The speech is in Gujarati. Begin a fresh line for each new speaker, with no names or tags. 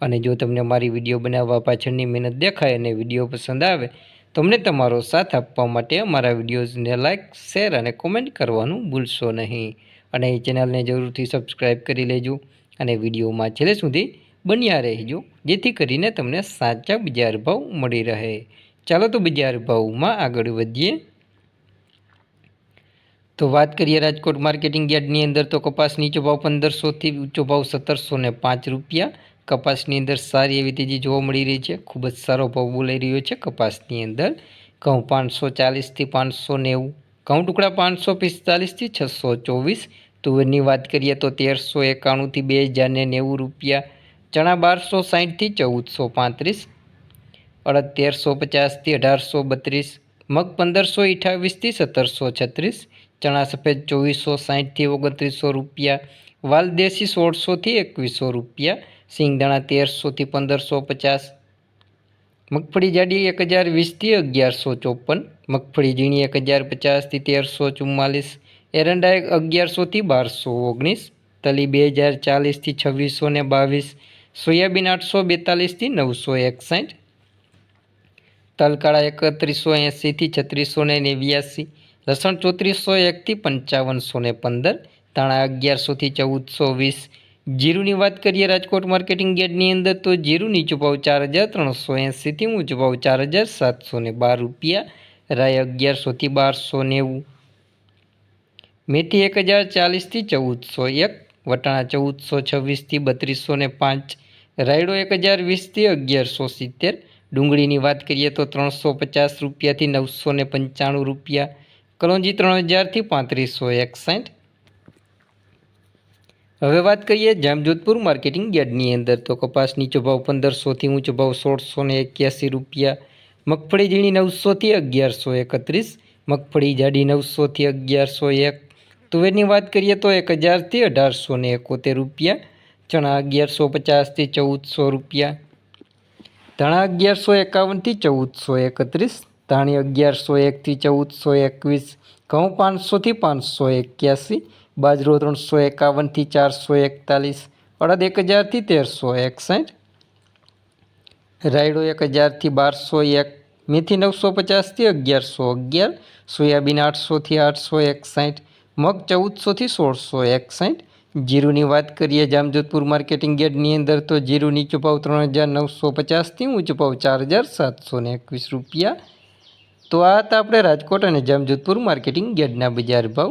અને જો તમને મારી વીડિયો બનાવવા પાછળની મહેનત દેખાય અને વીડિયો પસંદ આવે, તમને તમારો સાથ આપવા માટે અમારા વિડીયોઝને લાઇક શેર અને કોમેન્ટ કરવાનું ભૂલશો નહીં. અને એ ચેનલને જરૂરથી સબસ્ક્રાઈબ કરી લેજો અને વિડીયોમાં છેલ્લે સુધી બન્યા રહેજો, જેથી કરીને તમને સાચા બજાર ભાવ મળી રહે. ચાલો તો બજાર ભાવમાં આગળ વધીએ. તો વાત કરીએ રાજકોટ માર્કેટિંગ યાર્ડની અંદર તો કપાસ નીચો ભાવ પંદરસોથી ઊંચો ભાવ સત્તરસો ને પાંચ રૂપિયા કપાસની અંદર સારી એવી તેજી જોવા મળી રહી છે. ખૂબ જ સારો ભાવ બોલાઈ રહ્યો છે કપાસની અંદર. ઘઉં પાંચસો ચાલીસથી પાંચસો નેવું, ઘઉં ટુકડા પાંચસો પિસ્તાલીસથી છસો ચોવીસ. તુવેરની વાત કરીએ તો તેરસો એકાણુંથી બે હજારને નેવું રૂપિયા, ચણા બારસો સાહીઠથી ચૌદસો પાંત્રીસ, અડદ તેરસો પચાસથી અઢારસો બત્રીસ, મગ પંદરસો અઠાવીસથી સત્તરસો છત્રીસ, ચણા સફેદ ચોવીસો સાહીઠથી ઓગણત્રીસો રૂપિયા, વાલ દેશી સોળસોથી એકવીસો રૂપિયા સિંગદાણા તેરસોથી પંદરસો પચાસ. મગફળી જાડી એક હજાર વીસથી અગિયારસો ચોપન. મગફળી ઝીણી એક હજાર પચાસથી તેરસો ચુમ્માલીસ. એરંડા અગિયારસોથી બારસો ઓગણીસ. તલી બે હજાર ચાલીસથી છવ્વીસો ને બાવીસ. સોયાબીન આઠસો બેતાલીસથી નવસો એકસાઠ. તલકાળા એકત્રીસો એંસીથી છત્રીસો ને નેવ્યાસી. લસણ ચોત્રીસો એકથી પંચાવનસો ને પંદર. ધાણા અગિયારસોથી ચૌદસો વીસ. જીરુની વાત કરીએ રાજકોટ માર્કેટિંગ યાર્ડની અંદર, તો જીરું નીચો ચાર હજાર ત્રણસો એંસીથી ઊંચો ભાવ ચાર હજાર સાતસો ને બાર રૂપિયા, રાય અગિયારસોથી બારસો નેવું. મેથી એક હજાર ચાલીસથી ચૌદસો એક, વટાણા ચૌદસો છવ્વીસથી બત્રીસો ને પાંચ, રાયડો એક હજાર વીસથી અગિયારસો સિત્તેર, ડુંગળીની વાત કરીએ તો ત્રણસો પચાસ રૂપિયાથી નવસો ને પંચાણું રૂપિયા કલોંજી ત્રણ હજારથી પાંત્રીસો એકસાઠ હવે વાત કરીએ જામજોધપુર માર્કેટિંગ યાર્ડની અંદર. તો કપાસ નીચો પંદરસોથી ઊંચો ભાવ સોળસો ને એક્યાસી રૂપિયા, મગફળી ઝીણી નવસોથી અગિયારસો એકત્રીસ, મગફળી જાડી નવસોથી અગિયારસો એક. તુવેરની વાત કરીએ તો એક હજારથી અઢારસો ને એકોતેર રૂપિયા, ચણા અગિયારસો પચાસથી ચૌદસો રૂપિયા, ધાણા અગિયારસો એકાવનથી ચૌદસો એકત્રીસ, ધાણી અગિયારસો એકથી ચૌદસો એકવીસ, ઘઉં પાંચસોથી પાંચસો એક્યાસી બાજરો ત્રણસો એકાવનથી ચારસો એકતાલીસ, અડદ એક હજારથી તેરસો એકસઠ રાયડો એક હજારથી બારસો એક, મેથી નવસો પચાસથી અગિયારસો અગિયાર, સોયાબીન આઠસોથી આઠસો એકસાઠ મગ ચૌદસોથી સોળસો એકસાઠ જીરુની વાત કરીએ જામજોધપુર માર્કેટિંગ યાર્ડની અંદર તો જીરું નીચો ભાવ ત્રણ હજાર નવસો પચાસથી ઊંચો ભાવ ચાર હજાર સાતસો ને એકવીસ રૂપિયા. તો આ હતા આપણે રાજકોટ અને જામજોધપુર માર્કેટિંગ યાર્ડના બજાર ભાવ.